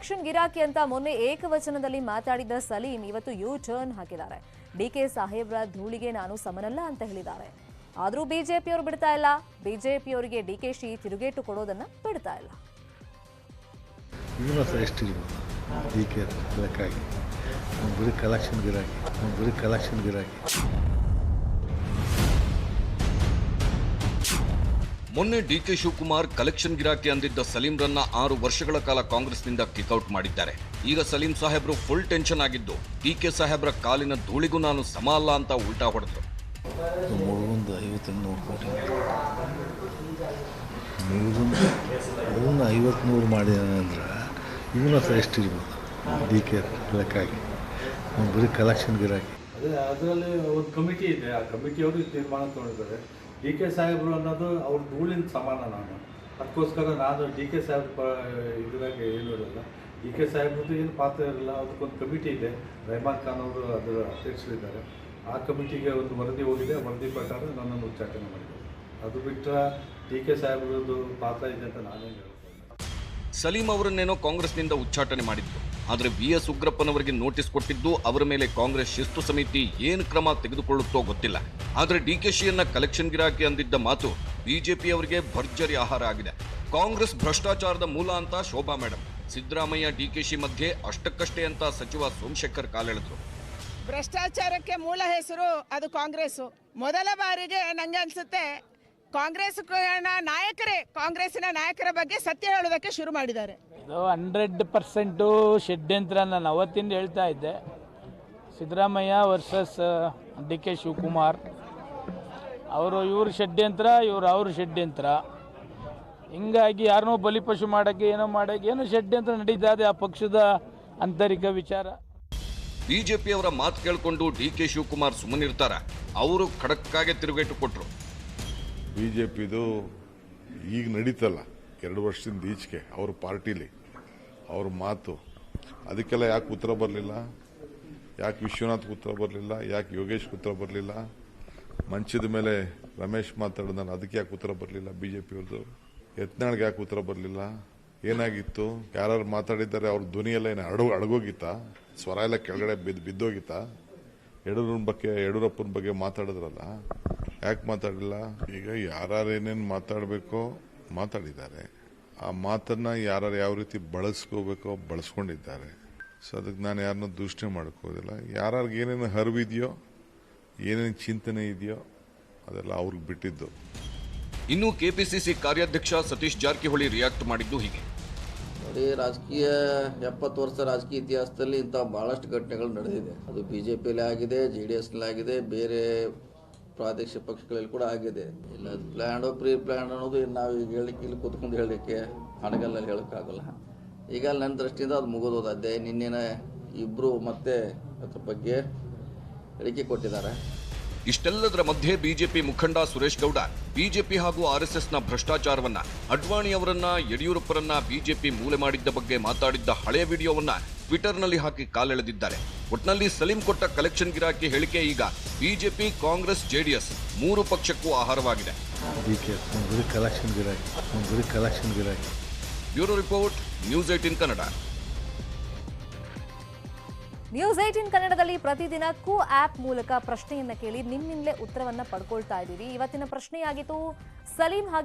Collection ಗಿರಾಕಿ ಅಂತ ಮೊನ್ನೆ ಏಕವಚನದಲ್ಲಿ ಮಾತಾಡಿದ್ದ ಸಲೀಂ ಇವತ್ತು ಯು ಟರ್ನ್ ಹಾಕಿದ್ದಾರೆ. ಡಿಕೆ ಸಾಹೇಬ್ರ ಧೂಳಿಗೆ ನಾನು ಸಮನಲ್ಲ ಅಂತ ಹೇಳಿದ್ದಾರೆ. ಆದ್ರೂ ಬಿಜೆಪಿಯವರು ಬಿಡ್ತಾ ಇಲ್ಲ. ಬಿಜೆಪಿಯವರಿಗೆ ಡಿಕೆಶಿ ತಿರುಗೇಟು ಕೊಡೋದನ್ನ ಬಿಡ್ತಾ ಇಲ್ಲ. ಡಿ ಕಲೆಕ್ಷನ್ ಗಿರಾಕಿ ಕಲೆಕ್ಷನ್ ಗಿರಾಕಿ. ಮೊನ್ನೆ ಡಿಕೆ ಶಿವಕುಮಾರ್ ಕಲೆಕ್ಷನ್ ಗಿರಾಕಿ ಅಂದಿದ್ದ ಸಲೀಂರನ್ನ ಆರು ವರ್ಷಗಳ ಕಾಲ ಕಾಂಗ್ರೆಸ್ನಿಂದ ಕಿಕ್ಔಟ್ ಮಾಡಿದ್ದಾರೆ. ಈಗ ಸಲೀಂ ಸಾಹೇಬ್ರು ಫುಲ್ ಟೆನ್ಷನ್ ಆಗಿದ್ದು ಡಿಕೆ ಸಾಹೇಬ್ರ ಕಾಲಿನ ಧೂಳಿಗೂ ನಾನು ಸಮ ಅಲ್ಲ ಅಂತ ಉಲ್ಟಾ ಹೊಡೆದ್ರು. ಮುಳುಗೊಂದು ಐವತ್ತು ಇವನ ಸಹ ಎಷ್ಟಿರ್ಬೋದು ಡಿ ಕೆ ಲೆಕ್ಕಾಗಿ. ಬರೀ ಕಲೆಕ್ಷನ್ ಗಿರಾಕಿ. ಅದೇ ಅದರಲ್ಲಿ ಒಂದು ಕಮಿಟಿ ಇದೆ. ಆ ಕಮಿಟಿಯವರು ತೀರ್ಮಾನ ತಗೊಂಡಿದ್ದಾರೆ. ಡಿ ಕೆ ಸಾಹೇಬರು ಅನ್ನೋದು ಅವ್ರ ಧೂಳಿನ ಸಮಾನ ನಾನು. ಅದಕ್ಕೋಸ್ಕರ ನಾನು ಡಿ ಕೆ ಸಾಹೇಬ್ ಪ ಏನು ಇರಲ್ಲ ಡಿ ಕೆ ಸಾಹೇಬ್ರದ್ದು ಏನು ಪಾತ್ರ ಇರಲ್ಲ ಅದಕ್ಕೊಂದು ಕಮಿಟಿ ಇದೆ. ರೆಹಮಾನ್ ಖಾನ್ ಅವರು ಅದರ ಅಧ್ಯಕ್ಷರಿದ್ದಾರೆ. ಆ ಕಮಿಟಿಗೆ ಒಂದು ವರದಿ ಹೋಗಿದೆ. ವರದಿ ಪ್ರಕಾರ ನನ್ನನ್ನು ಉಚ್ಚಾಟನೆ ಮಾಡಿದೆ ಅದು ಬಿಟ್ಟರೆ ಡಿ ಕೆ ಸಾಹೇಬ್ರದ್ದು ಪಾತ್ರ ಇದೆ ಅಂತ ನಾನೇನು ಹೇಳ್ತೀನಿ ಸಲೀಂ ಅವರನ್ನೇನೋ ಕಾಂಗ್ರೆಸ್ನಿಂದ ಉಚ್ಚಾಟನೆ ಮಾಡಿದ್ರು. ಆದರೆ ವಿ ಎಸ್ ಉಗ್ರಪ್ಪನವರಿಗೆ ನೋಟಿಸ್ ಕೊಟ್ಟಿದ್ದು ಅವರ ಮೇಲೆ ಕಾಂಗ್ರೆಸ್ ಶಿಸ್ತು ಸಮಿತಿ ಏನು ಕ್ರಮ ತೆಗೆದುಕೊಳ್ಳುತ್ತೋ ಗೊತ್ತಿಲ್ಲ. ಆದರೆ ಡಿ ಕೆ ಶಿಯನ್ನ ಕಲೆಕ್ಷನ್ ಗಿರಾಕಿ ಅಂದಿದ್ದ ಮಾತು ಬಿಜೆಪಿಯವರಿಗೆ ಭರ್ಜರಿ ಆಹಾರ ಆಗಿದೆ. ಕಾಂಗ್ರೆಸ್ ಭ್ರಷ್ಟಾಚಾರದ ಮೂಲ ಅಂತ Shobha madam Siddaramaiah, D K Shi ಮಧ್ಯೆ ಅಷ್ಟಕ್ಕಷ್ಟೇ ಅಂತ ಸಚಿವ ಸೋಮಶೇಖರ್ ಕಾಲೆಳೆದ್ರು. ಭ್ರಷ್ಟಾಚಾರಕ್ಕೆ ಮೂಲ ಹೆಸರು ಅದು ಕಾಂಗ್ರೆಸ್ ಮೊದಲ ಬಾರಿಗೆ ನಂಗೆ ಅನ್ಸುತ್ತೆ ಕಾಂಗ್ರೆಸ್ ನಾಯಕರೇ ಕಾಂಗ್ರೆಸ್ನ ನಾಯಕರ ಬಗ್ಗೆ ಸತ್ಯ ಹೇಳೋದಕ್ಕೆ ಶುರು ಮಾಡಿದ್ದಾರೆ. ಇದು ಹಂಡ್ರೆಡ್ ಪರ್ಸೆಂಟು ಷಡ್ಯಂತ್ರ ನಾನು ಅವತ್ತಿಂದ ಹೇಳ್ತಾ ಇದ್ದೆ. Siddaramaiah versus D K Shivakumar. ಅವರು ಇವ್ರ ಷಡ್ಯಂತ್ರ ಇವ್ರು ಅವ್ರ ಷಡ್ಯಂತ್ರ. ಹಿಂಗಾಗಿ ಯಾರನ್ನೋ ಬಲಿಪಶು ಮಾಡೋಕ್ಕೆ ಏನೋ ಮಾಡೋಕ್ಕೆ ಏನೋ ಷಡ್ಯಂತ್ರ ನಡೀತಾ ಇದೆ ಆ ಪಕ್ಷದ ಆಂತರಿಕ ವಿಚಾರ. ಬಿಜೆಪಿಯವರ ಮಾತು ಕೇಳಿಕೊಂಡು ಡಿ ಕೆ ಶಿವಕುಮಾರ್ ಸುಮ್ಮನಿರ್ತಾರೆ. ಅವರು ಖಡಕ್ಕಾಗೆ ತಿರುಗೇಟು ಕೊಟ್ರು. ಬಿ ಜೆ ಪಿದು ಈಗ ನಡೀತಲ್ಲ, ಎರಡು ವರ್ಷದಿಂದ ಈಚೆಗೆ ಅವ್ರ ಪಾರ್ಟಿಲಿ, ಅವ್ರ ಮಾತು. ಅದಕ್ಕೆಲ್ಲ ಯಾಕೆ ಉತ್ತರ ಬರಲಿಲ್ಲ? ಯಾಕೆ ವಿಶ್ವನಾಥ್ ಉತ್ತರ ಬರಲಿಲ್ಲ? ಯಾಕೆ ಯೋಗೇಶ್ ಉತ್ತರ ಬರಲಿಲ್ಲ? ಮಂಚದ ಮೇಲೆ ರಮೇಶ್ ಮಾತಾಡಿದ ಅದಕ್ಕೆ ಯಾಕೆ ಉತ್ತರ ಬರಲಿಲ್ಲ? ಬಿ ಜೆ ಪಿಯವ್ರದ್ದು ಯತ್ನಾಳ್ಗೆ ಯಾಕೆ ಉತ್ತರ ಬರಲಿಲ್ಲ? ಏನಾಗಿತ್ತು? ಯಾರು ಮಾತಾಡಿದ್ದಾರೆ? ಅವ್ರ ಧ್ವನಿಯೆಲ್ಲ ಏನು ಅಡಗು ಅಡಗೋಗಿತ್ತಾ? ಸ್ವರ ಎಲ್ಲ ಕೆಳಗಡೆ ಬಿದ್ದು ಬಿದ್ದೋಗಿತ್ತಾ? ಯಡಿಯೂರಪ್ಪನ ಬಗ್ಗೆ ಯಡಿಯೂರಪ್ಪನ ಬಗ್ಗೆ ಮಾತಾಡಿದ್ರಲ್ಲ? ಯಾಕೆ ಮಾತಾಡಿಲ್ಲ ಈಗ ಯಾರು ಏನೇನು ಮಾತಾಡಬೇಕೋ ಮಾತಾಡಿದ್ದಾರೆ. ಆ ಮಾತನ್ನ ಯಾರು ಯಾವ ರೀತಿ ಬಳಸ್ಕೋಬೇಕೋ ಬಳಸ್ಕೊಂಡಿದ್ದಾರೆ. ಸೊ ಅದಕ್ಕೆ ನಾನು ಯಾರನ್ನೂ ದೂಷಣೆ ಮಾಡ್ಕೋದಿಲ್ಲ. ಯಾರ್ಯಾರಿಗೆ ಏನೇನು ಹರಿವಿದೆಯೋ ಏನೇನು ಚಿಂತನೆ ಇದೆಯೋ ಅದೆಲ್ಲ ಅವ್ರಿಗೆ ಬಿಟ್ಟಿದ್ದು. ಇನ್ನು ಕೆಪಿಸಿಸಿ ಕಾರ್ಯಾಧ್ಯಕ್ಷ ಸತೀಶ್ ಜಾರಕಿಹೊಳಿ ರಿಯಾಕ್ಟ್ ಮಾಡಿದ್ದು ಹೀಗೆ. ನೋಡಿ ರಾಜಕೀಯ ಎಪ್ಪತ್ತು ವರ್ಷ ರಾಜಕೀಯ ಇತಿಹಾಸದಲ್ಲಿ ಇಂಥ ಭಾಳಷ್ಟು ಘಟನೆಗಳು ನಡೆದಿದೆ. ಅದು ಬಿ ಜೆ ಪಿಯಲ್ಲಿ ಆಗಿದೆ ಜೆ ಡಿ ಎಸ್ನಲ್ಲಿ ಆಗಿದೆ ಬೇರೆ ಪ್ರಾದೇಶಿಕ ಪಕ್ಷಗಳಲ್ಲಿ ಕೂಡ ಆಗಿದೆ. ಇಲ್ಲ ಪ್ಲ್ಯಾನ್ ಪ್ರೀ ಪ್ಲ್ಯಾನ್ ಅನ್ನೋದು ನಾವು ಈಗ ಹೇಳಿಕ್ಕೆ ಇಲ್ಲಿ ಕೂತ್ಕೊಂಡು ಹೇಳಲಿಕ್ಕೆ ಹಣಗಲ್ಲಲ್ಲಿ ಹೇಳೋಕ್ಕಾಗಲ್ಲ. ಈಗ ನನ್ನ ದೃಷ್ಟಿಯಿಂದ ಅದು ಮುಗಿದೋದು ಅದೇ ನಿನ್ನೆನ ಇಬ್ಬರು ಮತ್ತೆ ಅದ್ರ ಬಗ್ಗೆ ಹೇಳಿಕೆ ಕೊಟ್ಟಿದ್ದಾರೆ. ಇಷ್ಟೆಲ್ಲದರ ಮಧ್ಯೆ ಬಿಜೆಪಿ ಮುಖಂಡ ಸುರೇಶ್ ಗೌಡ, ಬಿಜೆಪಿ ಹಾಗೂ ಆರ್ಎಸ್ಎಸ್ನ ಭ್ರಷ್ಟಾಚಾರವನ್ನ ಅಡ್ವಾಣಿ ಅವರನ್ನ ಯಡಿಯೂರಪ್ಪರನ್ನ ಬಿಜೆಪಿ ಮೂಲೆ ಮಾಡಿದ್ದ ಬಗ್ಗೆ ಮಾತಾಡಿದ್ದ ಹಳೆಯ ವಿಡಿಯೋವನ್ನ ಟ್ವಿಟರ್ನಲ್ಲಿ ಹಾಕಿ ಕಾಲೆಳೆದಿದ್ದಾರೆ. ಒಟ್ನಲ್ಲಿ ಸಲೀಂ ಕೊಟ್ಟ ಕಲೆಕ್ಷನ್ ಗಿರಾಕಿ ಹೇಳಿಕೆ ಈಗ ಬಿಜೆಪಿ ಕಾಂಗ್ರೆಸ್ ಜೆಡಿಎಸ್ ಮೂರು ಪಕ್ಷಕ್ಕೂ ಆಹಾರವಾಗಿದೆ. Bureau report news eighteen Kannada. News eighteen ಕನ್ನಡದಲ್ಲಿ ಪ್ರತಿದಿನ ಕು ಆಪ್ ಮೂಲಕ ಪ್ರಶ್ನೆಯನ್ನ ಕೇಳಿ ನಿಮ್ಮಿಂದಲೇ ಉತ್ತರವನ್ನ ಪಡ್ಕೊಳ್ತಾ ಇದ್ದೀವಿ ಇವತ್ತಿನ ಪ್ರಶ್ನೆಯಾಗಿತ್ತು ಸಲೀಂ ಹಾಗೆ